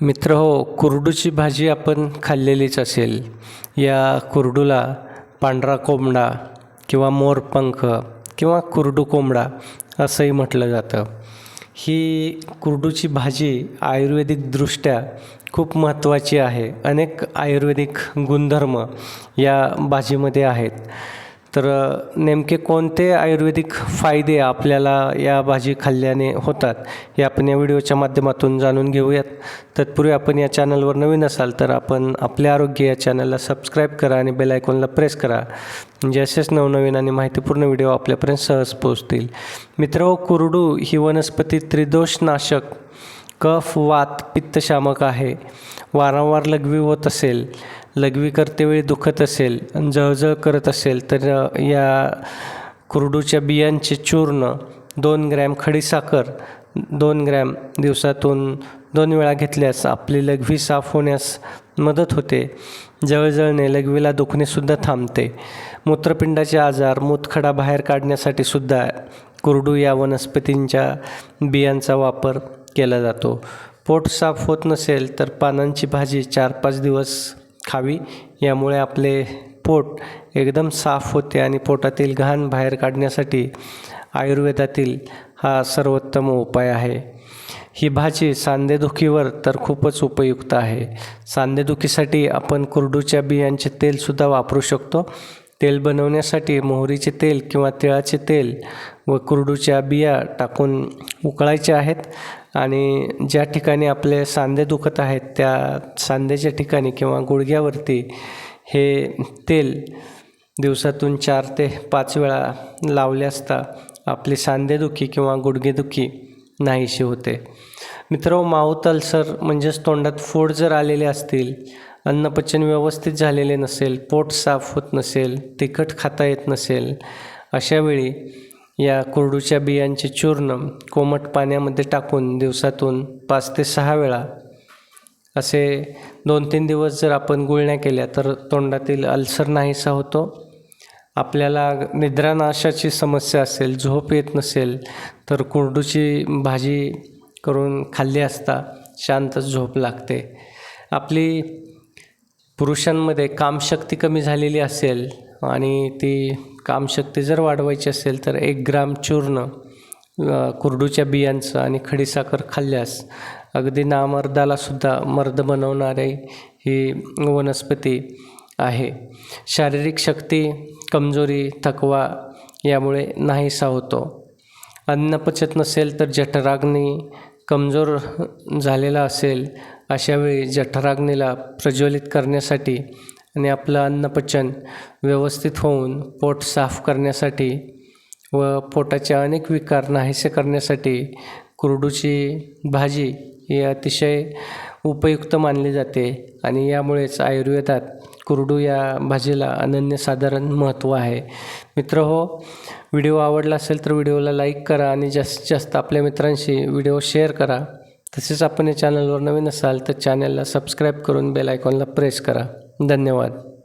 मित्र हो कुरडूची भाजी आपण खाल्लेलीच असेल. या कुरडूला पांढरा कोंबडा किंवा मोरपंख किंवा कुरडू कोंबडा असंही म्हटलं जातं. ही कुरडूची भाजी आयुर्वेदिकदृष्ट्या खूप महत्त्वाची आहे. अनेक आयुर्वेदिक गुणधर्म या भाजीमध्ये आहेत. तर नेमके कोणते आयुर्वेदिक फायदे आपल्याला या भाजी खाल्ल्याने होतात हे आपण या व्हिडिओच्या माध्यमातून जाणून घेऊयात. तत्पूर्वी आपण या चॅनलवर नवीन असाल तर आपण आपले आरोग्य या चॅनलला सबस्क्राईब करा आणि बेल आयकॉनला प्रेस करा. म्हणजे असेच नवनवीन आणि माहितीपूर्ण व्हिडिओ आपल्यापर्यंत सहज पोहोचतील. मित्र हो, कुरडू ही वनस्पती त्रिदोषनाशक कफ वात पित्तशामक आहे. वारंवार लघवी होत असेल. लघवी करतेवेळी दुखत असेल जळजळ करत असेल तर या कुरडूच्या बियांचे चूर्ण दोन ग्रॅम खडीसाखर दोन ग्रॅम दिवसातून दोन वेळा घेतल्यास आपली लघवी साफ होण्यास मदत होते. जळजळणे लघवीला दुखणेसुद्धा थांबते. मूत्रपिंडाचे आजार मूतखडा बाहेर काढण्यासाठी सुद्धा कुरडू या वनस्पतींच्या बियांचा वापर केला जातो. पोट साफ होत नसेल तर पानांची भाजी चार पाच दिवस खावी. यामुळे आपले पोट एकदम साफ होते आणि पोटातील घाण बाहेर काढण्यासाठी आयुर्वेदातील हा सर्वोत्तम उपाय आहे. ही भाजी सांधेदुखीवर तर खूपच उपयुक्त आहे. सांधेदुखीसाठी आपण कुरडूच्या बियांचे तेलसुद्धा वापरू शकतो. तेल बनवण्यासाठी मोहरीचे तेल किंवा तिळाचे तेल व कुरडूच्या बिया टाकून उकळायचे आहेत. आणि ज्या ठिकाणी आपले सांधे दुखत आहेत त्या सांधेच्या ठिकाणी किंवा गुडघ्यावरती हे तेल दिवसातून चार ते पाच वेळा लावले असता आपली सांधेदुखी किंवा गुडघेदुखी नाहीशी होते. मित्र माऊथ अल्सर म्हणजेच तोंडात फोड जर आलेले असतील अन्नपचन व्यवस्थित झालेले नसेल पोट साफ होत नसेल तिखट खाता येत नसेल अशावेळी या कुरडूच्या बियांचे चूर्ण कोमट पाण्यामध्ये टाकून दिवसातून पाच ते सहा वेळा. असे दोन तीन दिवस जर आपण गुळण्या केल्या तर तोंडातील अल्सर नाहीसा होतो. आपल्याला निद्रानाशाची समस्या असेल झोप येत नसेल तर कुरडूची भाजी करून खाल्ली असता शांत झोप लागते. आपली पुरुषांमध्ये कामशक्ती कमी झालेली असेल आणि ती कामशक्ती जर वाढवायची असेल तर एक ग्राम चूर्ण कुरडूच्या बियांचं आणि खडीसाखर खाल्ल्यास अगदी नामर्दालासुद्धा मर्द बनवणारे ही वनस्पती आहे. शारीरिक शक्ती कमजोरी थकवा यामुळे नाहीसा होतो. अन्न पचत नसेल तर जठराग्नी कमजोर झालेला असेल अशावेळी जठराग्नीला प्रज्वलित करण्यासाठी आणि आपलं अन्नपचन व्यवस्थित होऊन पोट साफ करण्यासाठी व पोटाचे अनेक विकार नाहीसे करण्यासाठी कुरडूची भाजी ही अतिशय उपयुक्त मानली जाते आणि यामुळेच आयुर्वेदात कुरडू या भाजीला अनन्यसाधारण महत्त्व आहे. मित्र हो व्हिडिओ आवडला असेल तर व्हिडिओला लाईक करा आणि जास्तीत जास्त आपल्या मित्रांशी व्हिडिओ शेअर करा. तसेच आपण या चॅनलवर नवीन असाल तर चॅनलला सबस्क्राईब करून बेल आयकॉनला प्रेस करा. धन्यवाद.